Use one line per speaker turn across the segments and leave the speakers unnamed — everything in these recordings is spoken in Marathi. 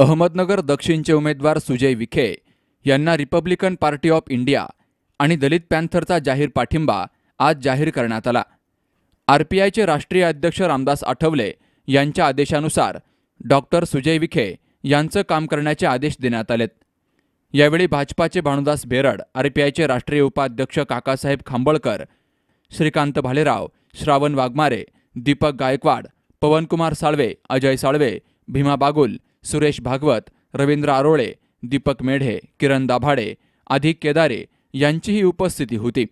अहमदनगर दक्षिणचे उमेदवार सुजय विखे यांना रिपब्लिकन पार्टी ऑफ इंडिया आणि दलित पॅन्थरचा जाहीर पाठिंबा आज जाहीर करण्यात आला. आरपीआयचे राष्ट्रीय अध्यक्ष रामदास आठवले यांच्या आदेशानुसार डॉक्टर सुजय विखे यांचं काम करण्याचे आदेश देण्यात आलेत. यावेळी भाजपाचे भानुदास बेरड आरपीआयचे राष्ट्रीय उपाध्यक्ष काकासाहेब खांबळकर श्रीकांत भालेराव श्रावण वाघमारे दीपक गायकवाड पवनकुमार साळवे अजय साळवे भीमा बागुल सुरेश भागवत रवींद्र आरोळे दीपक मेढे किरण दाभाडे अधिक केदारे यांचीही उपस्थिती होती.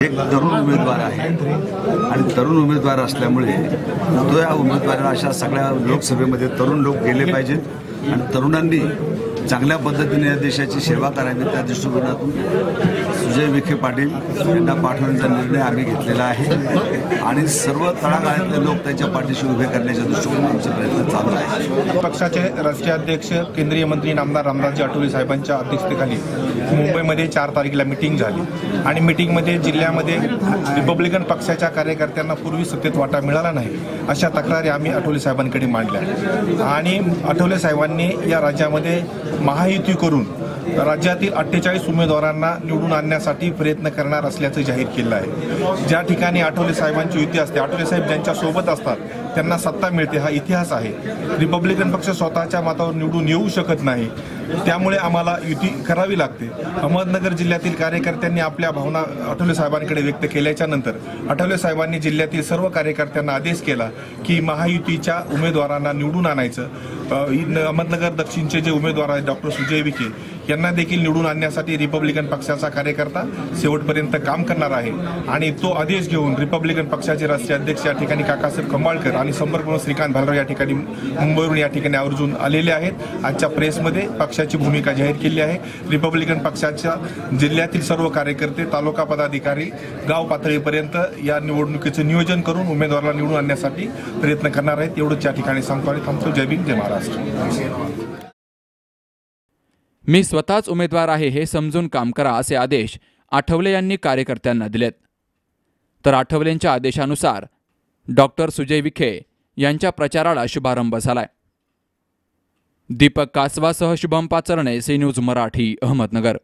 एक तरुण उमेदवार आहे आणि तरुण उमेदवार असल्यामुळे तो या उमेदवाराला अशा सगळ्या लोकसभेमध्ये तरुण लोक गेले पाहिजेत आणि तरुणांनी चांगल्या पद्धतीने या देशाची सेवा करावी त्या दृष्टिकोनातून सुजय विखे पाटील यांना पाठवण्याचा निर्णय आम्ही घेतलेला आहे. आणि सर्व तळागाळातले लोक त्यांच्या पाठीशी उभे करण्याच्या दृष्टिकोनातून आमचे प्रयत्न चालू आहे
पक्षाचे राष्ट्रीय अध्यक्ष केंद्रीय मंत्री नामदार रामदासजी आठवले साहेबांच्या अध्यक्षतेखाली मुंबईमध्ये चार तारखेला मिटिंग झाली. आणि मिटिंगमध्ये जिल्ह्यामध्ये रिपब्लिकन पक्षाच्या कार्यकर्त्यांना पूर्वी सत्तेत वाटा मिळाला नाही अशा तक्रारी आम्ही आठवले साहेबांकडे मांडल्या. आणि आठवले साहेबांनी या राज्यामध्ये महायुती करून राज्यातील अठ्ठेचाळीस उमेदवारांना निवडून आणण्यासाठी प्रयत्न करणार असल्याचं जाहीर केलं आहे. ज्या ठिकाणी आठवले साहेबांची युती असते आठवले साहेब ज्यांच्या सोबत असतात त्यांना सत्ता मिळते हा इतिहास आहे. रिपब्लिकन पक्ष स्वतःच्या मतावर निवडून येऊ शकत नाही. त्यामुळे आम्हाला युती करावी लागते. अहमदनगर जिल्ह्यातील कार्यकर्त्यांनी आपल्या भावना आठवले साहेबांकडे व्यक्त केल्याच्यानंतर आठवले साहेबांनी जिल्ह्यातील सर्व कार्यकर्त्यांना आदेश केला की महायुतीच्या उमेदवारांना निवडून आणायचं. इन- अहमदनगर दक्षिणचे जे उमेदवार आहेत डॉक्टर सुजय विखे यांना देखील निवडून आणण्यासाठी रिपब्लिकन पक्षाचा कार्यकर्ता शेवटपर्यंत काम करणार आहे. आणि तो आदेश घेऊन रिपब्लिकन पक्षाचे राष्ट्रीय अध्यक्ष या ठिकाणी काकासाहेब खंबाळकर आणि संपर्क श्रीकांत भालराव या ठिकाणी मुंबईवरून या ठिकाणी आवर्जून आलेले आहेत. आजच्या प्रेसमध्ये पक्षाची भूमिका जाहीर केली आहे. रिपब्लिकन पक्षाच्या जिल्ह्यातील सर्व कार्यकर्ते तालुका पदाधिकारी गाव पातळीपर्यंत या निवडणुकीचं नियोजन करून उमेदवाराला निवडून आणण्यासाठी प्रयत्न करणार आहेत. एवढंच या ठिकाणी सांगतो आणि थांबतो. जय भीम जय महाराष्ट्र.
मी स्वतःच उमेदवार आहे हे समजून काम करा असे आदेश आठवले यांनी कार्यकर्त्यांना दिलेत. तर आठवलेंच्या आदेशानुसार डॉक्टर सुजय विखे यांच्या प्रचाराला शुभारंभ झालाय. दीपक कासवासह शुभम पाचरणे सी न्यूज मराठी अहमदनगर.